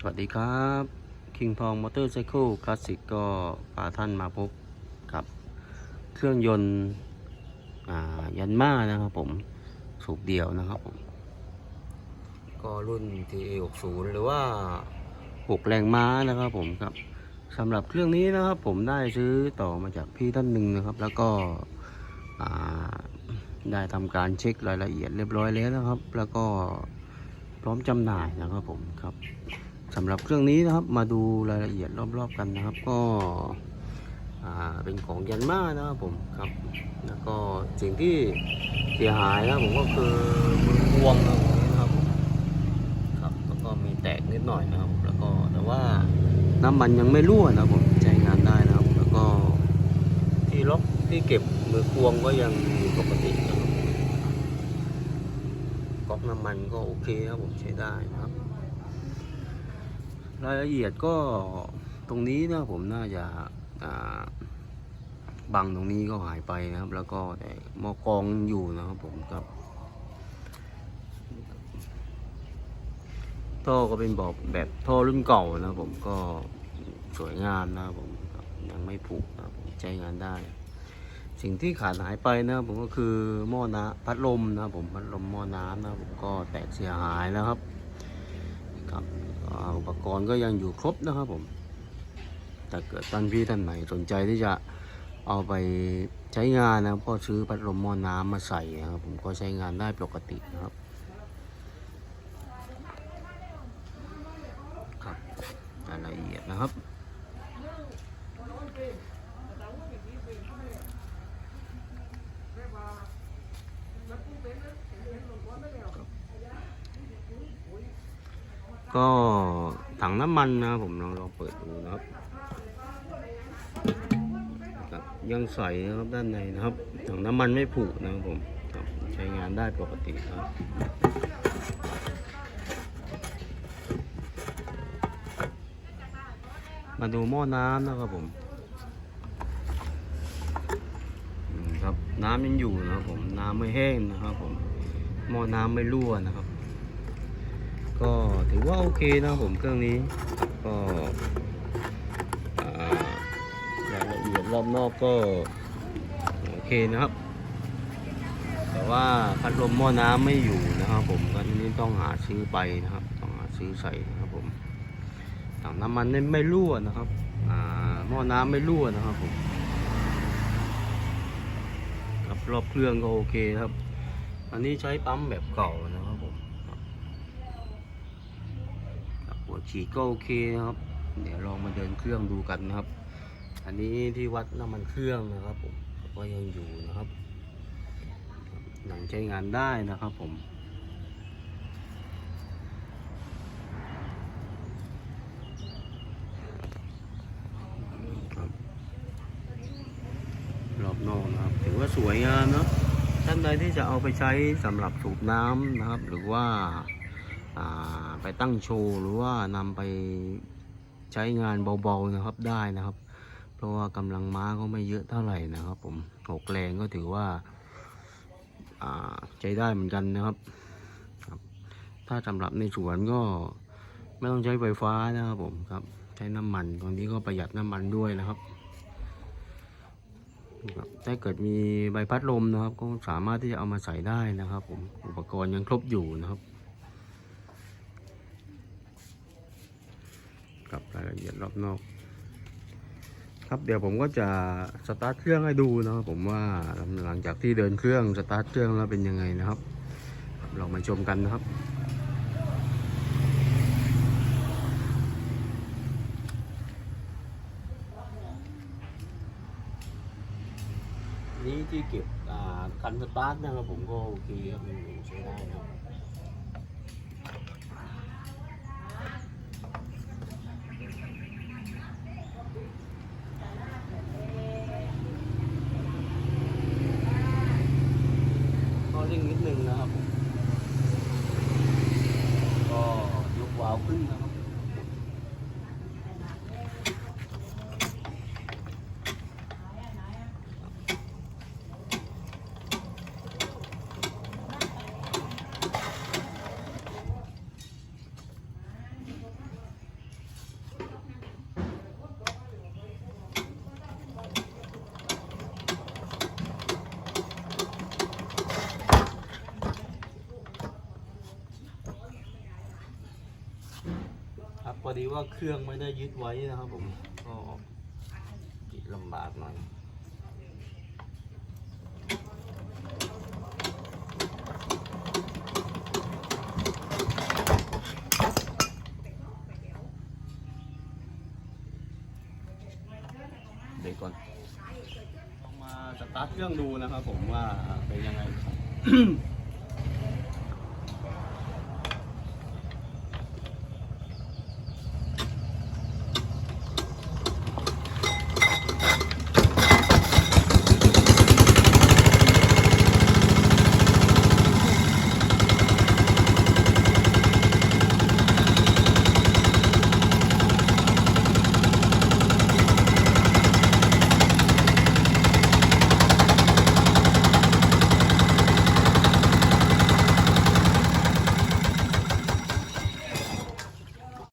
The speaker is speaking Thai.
สวัสดีครับคิงพองมอเตอร์ไซค์คลาสสิกก็พาท่านมาพบกับเครื่องยนต์ยันมานะครับผมสูบเดียวนะครับผมก็รุ่น TA60 หรือว่า 6 แรงม้านะครับผมครับสำหรับเครื่องนี้นะครับผมได้ซื้อต่อมาจากพี่ท่านหนึ่งนะครับ แล้วก็ได้ทำการเช็ครายละเอียดเรียบร้อยแล้วนะครับ แล้วก็พร้อมจำหน่ายนะครับผมครับ สำหรับเครื่องนี้นะครับมาดูรายละเอียดรอบๆกันนะครับ ก็เป็นของยันมานะครับผมครับแล้วก็สิ่งที่เสียหายนะครับผมก็คือมือพวงนะครับผมครับแล้วก็มีแตกนิดหน่อยนะครับ แล้วก็แต่ว่าน้ำมันยังไม่รั่วนะครับผมใช้งานได้นะครับ แล้วก็ที่ล็อกที่เก็บมือพวงก็ยังอยู่ปกตินะครับก๊อกน้ำมันก็โอเคครับผมใช้ได้นะครับ รายละเอียดก็ตรงนี้นะผมน่าจะาบังตรงนี้ก็หายไปนะครับ แล้วก็แต่มอกองอยู่นะครับผมครับท่อก็เป็นบอกแบบท่อรุ่นเก่านะผมก็สวยงามนะผมยังไม่ผุนะผมใช้งานได้ สิ่งที่ขาดหายไปนะผมก็คือหม้อน้ำพัดลมนะผมพัดลมหม้อน้ำนะผมก็แตกเสียหายแล้วครับครับ อุปกรณ์ก็ยังอยู่ครบนะครับผม แต่เกิดท่านพี่ท่านไหนสนใจที่จะเอาไปใช้งานนะครับก็ซื้อพัดลมหม้อน้ำมาใส่นะครับผมก็ใช้งานได้ปกตินะครับครับรายละเอียดนะครับ ก็ถังน้ำมันนะผมลองลองเปิดดูนะครับครับ ยังใสนะครับด้านในนะครับ ถังน้ำมันไม่ผุนะครับผมครับใช้งานได้ปกติครับมาดูหม้อน้ำนะครับผมอืมครับน้ำยังอยู่นะครับผมน้ำไม่แห้งนะครับผมหม้อน้ำไม่รั่วนะครับ ก็ถือว่าโอเคนะผมเครื่องนี้ก็อ่ารายละเอียดรอบนอกก็โอเคนะครับ แต่ว่าพัดลมหม้อน้ำไม่อยู่นะครับ ผมก็ทีนี้ต้องหาซื้อไปนะครับ ต้องหาซื้อใส่นะครับผมถังน้ำมันไม่รั่วนะครับหม้อน้ำไม่รั่วนะครับผมครับรอบเครื่องก็โอเคครับ อันนี้ใช้ปั๊มแบบเก่านะครับผม ครับหัว ฉีดก็โอเคนะครับ เดี๋ยวลองมาเดินเครื่องดูกันนะครับ อันนี้ที่วัดน้ำมันเครื่องนะครับผมก็ยังอยู่นะครับหนังใช้งานได้นะครับผมรอบนอกนะครับ ถือว่าสวยงามเนาะท่านใดที่จะเอาไปใช้สำหรับสูบน้ำนะครับ หรือว่า ไปตั้งโชว์หรือว่านำไปใช้งานเบาๆนะครับได้นะครับ เพราะว่ากำลังม้าก็ไม่เยอะเท่าไหร่นะครับ ผมหกแรงก็ถือว่าใช้ได้เหมือนกันนะครับ ถ้าสำหรับในสวนก็ไม่ต้องใช้ไฟฟ้านะครับผมครับ ใช้น้ำมันตรงนี้ก็ประหยัดน้ำมันด้วยนะครับถ้าเกิดมีใบพัดลมนะครับ ก็สามารถที่จะเอามาใส่ได้นะครับ ผมอุปกรณ์ยังครบอยู่นะครับ กับรายละเอียดรอบนอก ครับเดี๋ยวผมก็จะสตาร์ทเครื่องให้ดูนะครับผมว่าหลังจากที่เดินเครื่องสตาร์ทเครื่องแล้วเป็นยังไงนะครับเรามาชมกันนะครับนี่ที่เก็บอ่าคันสตาร์ทนะครับผมก็โอเคครับยังอยู่ใช้ได้นะครับ ก็เร่งนิดนึงนะครับผมก็ยกวาล์วขึ้นนะครับ พอดี ว่าเครื่องไม่ได้ยึดไว้นะครับผมก็ติดลำบากหน่อยเดี๋ยวก่อนลองมาสตาร์ทเครื่องดูนะครับผมว่าเป็นยังไง